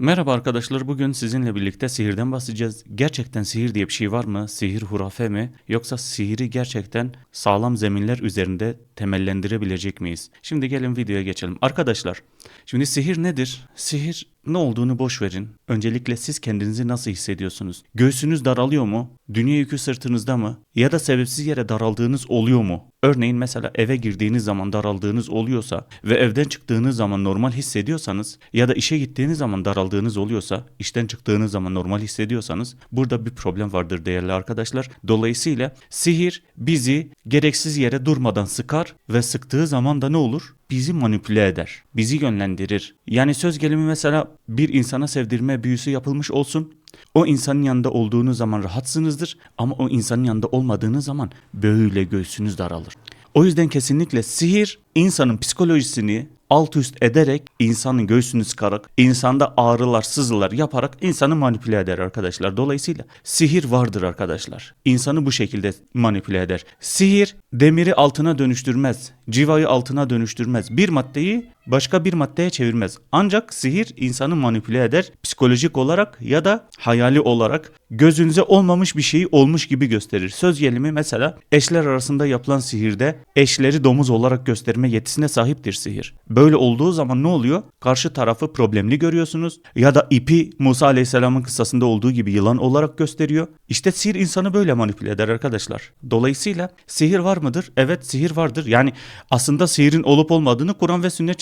Merhaba arkadaşlar bugün sizinle birlikte sihirden bahsedeceğiz. Gerçekten sihir diye bir şey var mı? Sihir hurafe mi? Yoksa sihiri gerçekten sağlam zeminler üzerinde temellendirebilecek miyiz? Şimdi gelin videoya geçelim. Arkadaşlar şimdi sihir nedir? Sihir ne olduğunu boş verin. Öncelikle siz kendinizi nasıl hissediyorsunuz? Göğsünüz daralıyor mu? Dünya yükü sırtınızda mı? Ya da sebepsiz yere daraldığınız oluyor mu? Örneğin mesela eve girdiğiniz zaman daraldığınız oluyorsa ve evden çıktığınız zaman normal hissediyorsanız ya da işe gittiğiniz zaman daraldığınız oluyorsa, işten çıktığınız zaman normal hissediyorsanız burada bir problem vardır değerli arkadaşlar. Dolayısıyla sihir bizi gereksiz yere durmadan sıkar ve sıktığı zaman da ne olur? Bizi manipüle eder, bizi yönlendirir. Yani söz gelimi mesela bir insana sevdirme büyüsü yapılmış olsun. O insanın yanında olduğunuz zaman rahatsınızdır ama o insanın yanında olmadığınız zaman böyle göğsünüz daralır. O yüzden kesinlikle sihir insanın psikolojisini alt üst ederek insanın göğsünü sıkarak insanda ağrılar sızılar yaparak insanı manipüle eder arkadaşlar. Dolayısıyla sihir vardır arkadaşlar. İnsanı bu şekilde manipüle eder. Sihir demiri altına dönüştürmez. Civayı altına dönüştürmez. Bir maddeyi başka bir maddeye çevirmez. Ancak sihir insanı manipüle eder. Psikolojik olarak ya da hayali olarak gözünüze olmamış bir şeyi olmuş gibi gösterir. Söz gelimi mesela eşler arasında yapılan sihirde eşleri domuz olarak gösterme yetisine sahiptir sihir. Böyle olduğu zaman ne oluyor? Karşı tarafı problemli görüyorsunuz ya da ipi Musa Aleyhisselam'ın kıssasında olduğu gibi yılan olarak gösteriyor. İşte sihir insanı böyle manipüle eder arkadaşlar. Dolayısıyla sihir var mıdır? Evet sihir vardır. Yani aslında sihirin olup olmadığını Kur'an ve sünnet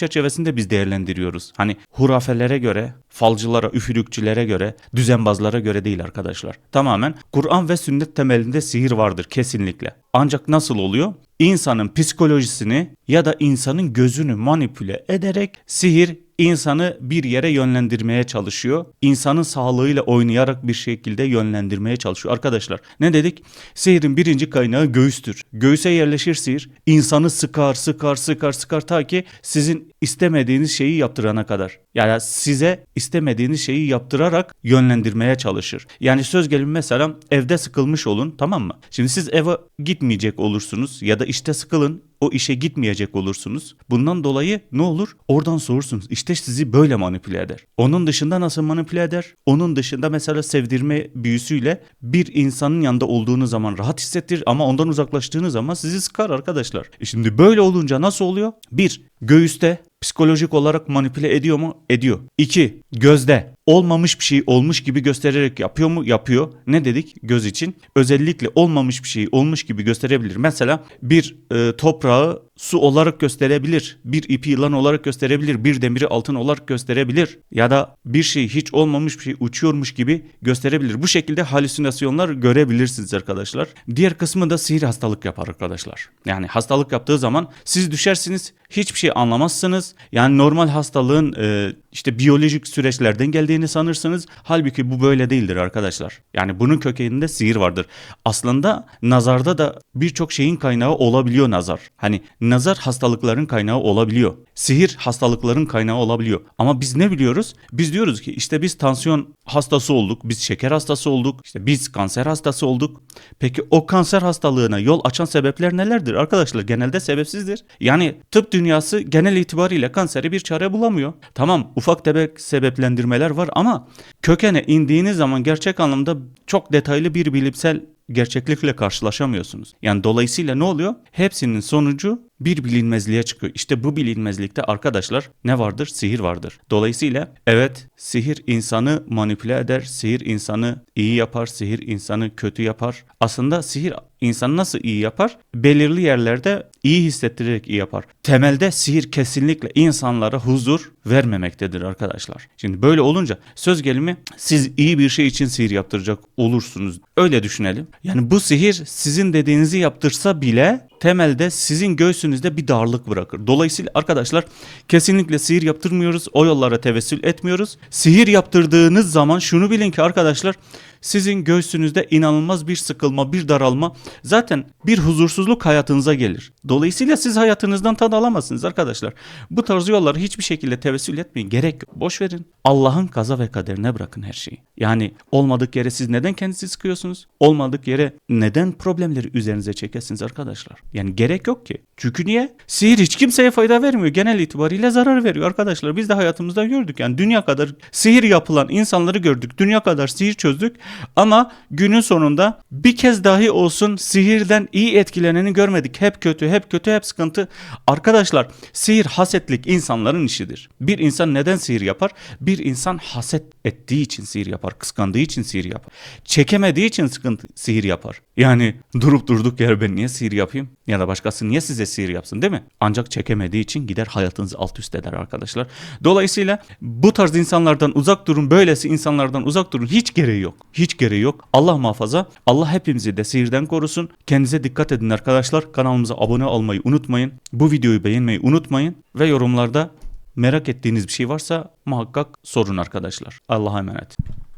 biz değerlendiriyoruz. Hani hurafelere göre, falcılara, üfürükçülere göre, düzenbazlara göre değil arkadaşlar. Tamamen Kur'an ve sünnet temelinde sihir vardır kesinlikle. Ancak nasıl oluyor? İnsanın psikolojisini ya da insanın gözünü manipüle ederek sihir insanı bir yere yönlendirmeye çalışıyor. İnsanın sağlığıyla oynayarak bir şekilde yönlendirmeye çalışıyor. Arkadaşlar ne dedik? Sihirin birinci kaynağı göğüstür. Göğüse yerleşir sihir. insanı sıkar, sıkar, sıkar, sıkar ta ki sizin istemediğiniz şeyi yaptırana kadar. Yani size istemediğiniz şeyi yaptırarak yönlendirmeye çalışır. Yani söz gelimi mesela evde sıkılmış olun tamam mı? Şimdi siz eve gitmeyecek olursunuz ya da işte sıkılın o işe gitmeyecek olursunuz. Bundan dolayı ne olur? Oradan soğursunuz. İşte sizi böyle manipüle eder. Onun dışında nasıl manipüle eder? Onun dışında mesela sevdirme büyüsüyle bir insanın yanında olduğunuz zaman rahat hissettirir ama ondan uzaklaştığınız zaman sizi sıkar arkadaşlar. E şimdi böyle olunca nasıl oluyor? Bir, göğüste psikolojik olarak manipüle ediyor mu? Ediyor. İki, gözde olmamış bir şey olmuş gibi göstererek yapıyor mu? Yapıyor. Ne dedik göz için? Özellikle olmamış bir şey olmuş gibi gösterebilir. Mesela bir e, toprağı su olarak gösterebilir. Bir ipi yılan olarak gösterebilir. Bir demiri altın olarak gösterebilir. Ya da bir şey hiç olmamış bir şey uçuyormuş gibi gösterebilir. Bu şekilde halüsinasyonlar görebilirsiniz arkadaşlar. Diğer kısmı da sihir hastalık yapar arkadaşlar. Yani hastalık yaptığı zaman siz düşersiniz hiçbir şey anlamazsınız. Yani normal hastalığın e, işte biyolojik süreçlerden geldiğini sanırsınız. Halbuki bu böyle değildir arkadaşlar. Yani bunun kökeninde sihir vardır. Aslında nazarda da birçok şeyin kaynağı olabiliyor nazar. Hani nazar hastalıkların kaynağı olabiliyor. Sihir hastalıkların kaynağı olabiliyor. Ama biz ne biliyoruz? Biz diyoruz ki işte biz tansiyon hastası olduk, biz şeker hastası olduk, işte biz kanser hastası olduk. Peki o kanser hastalığına yol açan sebepler nelerdir? Arkadaşlar genelde sebepsizdir. Yani tıp dünyası genel itibariyle kanseri bir çare bulamıyor. Tamam ufak tefek sebeplendirmeler var ama kökene indiğiniz zaman gerçek anlamda çok detaylı bir bilimsel gerçeklikle karşılaşamıyorsunuz. Yani dolayısıyla ne oluyor? Hepsinin sonucu bir bilinmezliğe çıkıyor. İşte bu bilinmezlikte arkadaşlar ne vardır? Sihir vardır. Dolayısıyla evet sihir insanı manipüle eder, sihir insanı iyi yapar, sihir insanı kötü yapar. Aslında sihir insanı nasıl iyi yapar? Belirli yerlerde iyi hissettirerek iyi yapar. Temelde sihir kesinlikle insanlara huzur vermemektedir arkadaşlar. Şimdi böyle olunca söz gelimi siz iyi bir şey için sihir yaptıracak olursunuz. Öyle düşünelim. Yani bu sihir sizin dediğinizi yaptırsa bile temelde sizin göğsünüzde bir darlık bırakır. Dolayısıyla arkadaşlar kesinlikle sihir yaptırmıyoruz. O yollara tevessül etmiyoruz. Sihir yaptırdığınız zaman şunu bilin ki arkadaşlar sizin göğsünüzde inanılmaz bir sıkılma, bir daralma, zaten bir huzursuzluk hayatınıza gelir. Dolayısıyla siz hayatınızdan tad alamazsınız arkadaşlar. Bu tarz yolları hiçbir şekilde tevessül etmeyin. Gerek yok. Boş verin. Allah'ın kaza ve kaderine bırakın her şeyi. Yani olmadık yere siz neden kendinizi sıkıyorsunuz? Olmadık yere neden problemleri üzerinize çekesiniz arkadaşlar? Yani gerek yok ki. Çünkü niye? Sihir hiç kimseye fayda vermiyor. Genel itibariyle zarar veriyor arkadaşlar. Biz de hayatımızda gördük. Yani dünya kadar sihir yapılan insanları gördük. Dünya kadar sihir çözdük. Ama günün sonunda bir kez dahi olsun sihirden iyi etkileneni görmedik. Hep kötü, hep kötü, hep sıkıntı. Arkadaşlar sihir hasetlik insanların işidir. Bir insan neden sihir yapar? Bir insan haset ettiği için sihir yapar. Kıskandığı için sihir yapar. Çekemediği için sıkıntı sihir yapar. Yani durup durduk yere ben niye sihir yapayım? Ya da başkası niye size sihir yapsın değil mi? Ancak çekemediği için gider hayatınızı alt üst eder arkadaşlar. Dolayısıyla bu tarz insanlardan uzak durun. Böylesi insanlardan uzak durun. Hiç gereği yok. Hiç gereği yok. Allah muhafaza. Allah hepimizi de sihirden korusun. Kendinize dikkat edin arkadaşlar. Kanalımıza abone olmayı unutmayın. Bu videoyu beğenmeyi unutmayın. Ve yorumlarda merak ettiğiniz bir şey varsa muhakkak sorun arkadaşlar. Allah'a emanet.